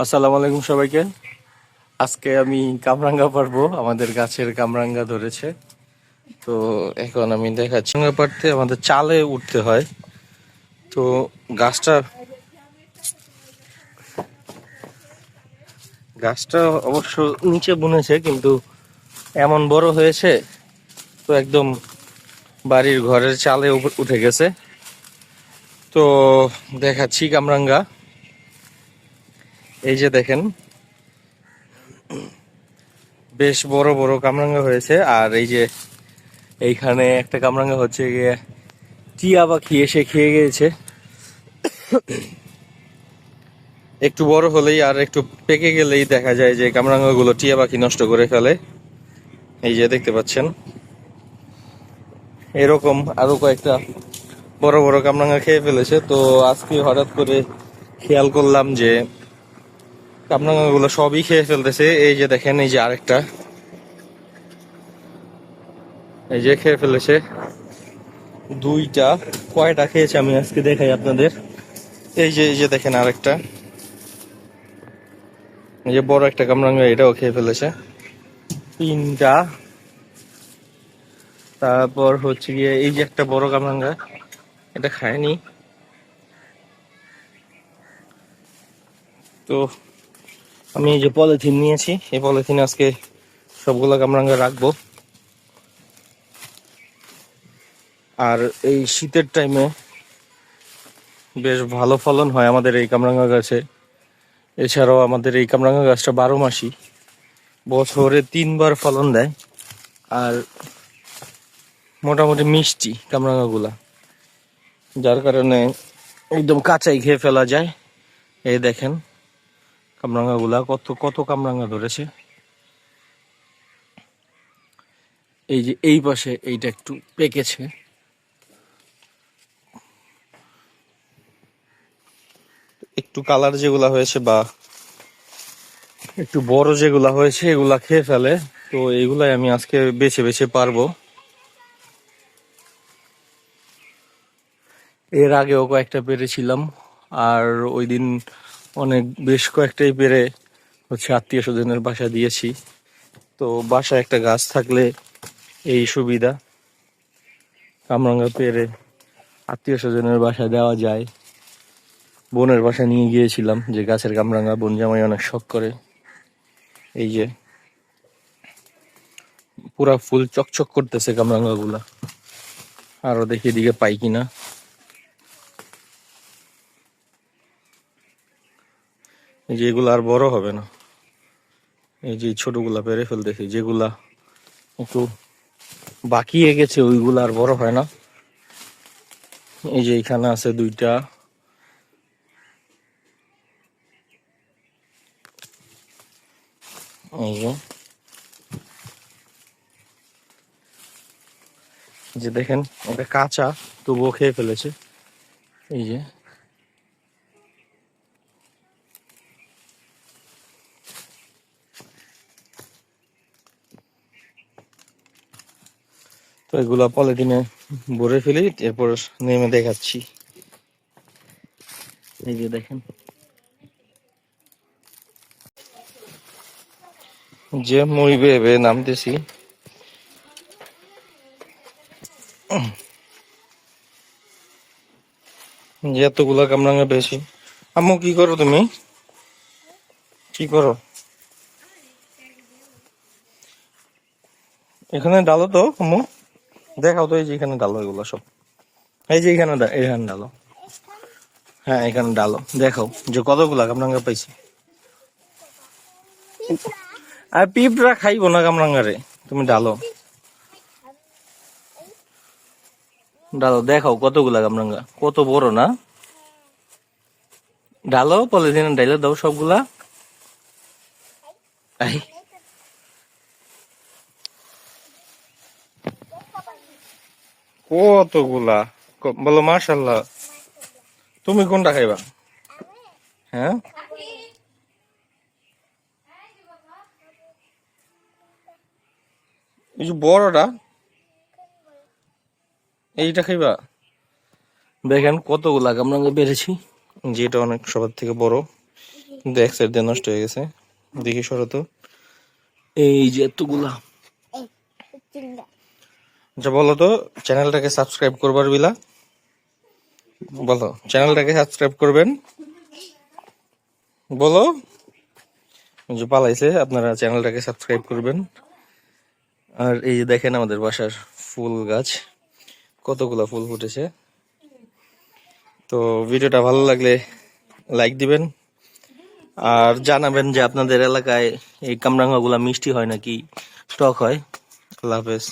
আসসালামু আলাইকুম সবাইকে। আজকে আমি কামরাঙ্গা পারব। আমাদের গাছের কামরাঙ্গা ধরেছে। তো এখন আমি দেখাচ্ছি। পারতে আমাদের চালে উঠতে হয়। তো গাছটা গাছটা অবশ্য নিচে বুনেছে, কিন্তু এমন বড় হয়েছে তো একদম বাড়ির ঘরের চালে উঠে গেছে। তো দেখাচ্ছি কামরাঙ্গা। এই যে দেখেন, বেশ বড় বড় কামরাঙ্গা হয়েছে। আর এই যে এইখানে একটা কামরাঙ্গা হচ্ছে গিয়ে টিয়া পাখি এসে খেয়ে গিয়েছে। একটু বড় হলেই আর একটু পেকে গেলেই দেখা যায় যে কামরাঙ্গা গুলো টিয়া পাখি নষ্ট করে ফেলে। এই যে দেখতে পাচ্ছেন, এরকম আরও কয়েকটা বড় বড় কামরাঙ্গা খেয়ে ফেলেছে। তো আজকে হঠাৎ করে খেয়াল করলাম যে কামরাঙ্গা সবই খেয়ে ফেলতেছে। এই যে দেখেন, এই যে আরেকটা। এই যে খেয়ে ফেলেছে। দুইটা, কয়টা খেয়েছে আমি আজকে দেখাই আপনাদের। এই যে এই যে দেখেন আরেকটা। এই যে বড় একটা কামরাঙ্গা, এটাও খেয়ে ফেলেছে। তিনটা। তারপর হচ্ছে গিয়ে এই যে একটা বড় কামরাঙ্গা, এটা খায়নি। তো আমি এই যে পলিথিন নিয়েছি, এই পলিথিন আজকে সবগুলো কামরাঙ্গা রাখব। আর এই শীতের টাইমে বেশ ভালো ফলন হয় আমাদের এই কামরাঙ্গা গাছে। এছাড়াও আমাদের এই কামরাঙ্গা গাছটা বারো মাসই, বছরে তিনবার ফলন দেয়। আর মোটামুটি মিষ্টি কামরাঙ্গা গুলা যার কারণে একদম কাঁচাই খেয়ে ফেলা যায়। এই দেখেন কামরাঙ্গা গুলা কত কত কামরাঙ্গা ধরেছে? এই যে এই পাশে এইটা একটু পেকেছে। একটু কালার যেগুলা হয়েছে বা একটু বড় যেগুলা হয়েছে, এগুলা খেয়ে ফেলে। তো এগুলাই আমি আজকে বেছে বেছে পারব। এর আগেও কয়েকটা পেরেছিলাম। আর ওই দিন অনেক, বেশ কয়েকটাই পেরে হচ্ছে আত্মীয় স্বজনের বাসা দিয়েছি। তো বাসায় একটা গাছ থাকলে এই সুবিধা। কামরাঙ্গা পেরে আত্মীয় স্বজনের বাসা দেওয়া যায়। বোনের বাসা নিয়ে গিয়েছিলাম যে গাছের কামরাঙ্গা, বোন জামাই অনেক শখ করে। এই যে পুরা ফুল চকচক করতেছে কামরাঙ্গা গুলা আরও দেখি এদিকে পাই কিনা। এই যে এগুলো আর বড় হবে না। এই যে ছোটগুলা পেরে ফেলতেছি, যেগুলা একটু বাকিয়ে গেছে ওইগুলো আর বড় হয় না। এই যে এখানে আছে দুইটা। যে। দেখেন এটা কাঁচা, তবুও খেয়ে ফেলেছে। এই যে। তো এগুলা পলিথিনে ভরে ফেলি এরপর নেমে দেখাচ্ছি। এই যে দেখেন। যে মই বেয়ে নামতেছি। যে এতগুলা কামরাঙ্গা পেয়েছি আম্মু, কি করো তুমি? কি করো? এখানে ডালো তো, আম্মু? দেখাও তো এই যে এখানে ডালো এগুলো সব। এই যে এখানে এখানে ডালো। হ্যাঁ এখানে ডালো। দেখাও যে কতগুলা কামরাঙ্গা পাইছি। আর পিঁপড়া খাইবো না কামরাঙ্গা রে তুমি ডালো। ডালো, দেখাও কতগুলা কামরাঙ্গা। কত বড় না? ডালো, পলিথিনে, ডাইলে দাও সবগুলা। কতগুলা বলো মাশাল্লাহ তুমি কোনটা খাইবা হ্যাঁ এই যে বড়টা এইটা খাইবা দেখেন কতগুলা কামরাঙ্গা বেড়েছি যেটা অনেক সবার থেকে বড় কিন্তু এক সাইড দিয়ে নষ্ট হয়ে গেছে দেখি সরত এই যে এতগুলা আচ্ছা বলো তো চ্যানেলটাকে সাবস্ক্রাইব করবার বিলা। বলো চ্যানেলটাকে সাবস্ক্রাইব করবেন। বলো যে পালাইছে, আপনারা চ্যানেলটাকে সাবস্ক্রাইব করবেন। আর এই যে দেখেন আমাদের বাসার ফুল গাছ, কতগুলা ফুল ফুটেছে। তো ভিডিওটা ভালো লাগলে লাইক দিবেন। আর জানাবেন যে আপনাদের এলাকায় এই কামরাঙ্গাগুলা মিষ্টি হয় নাকি টক হয়। আল্লাহ হাফেজ।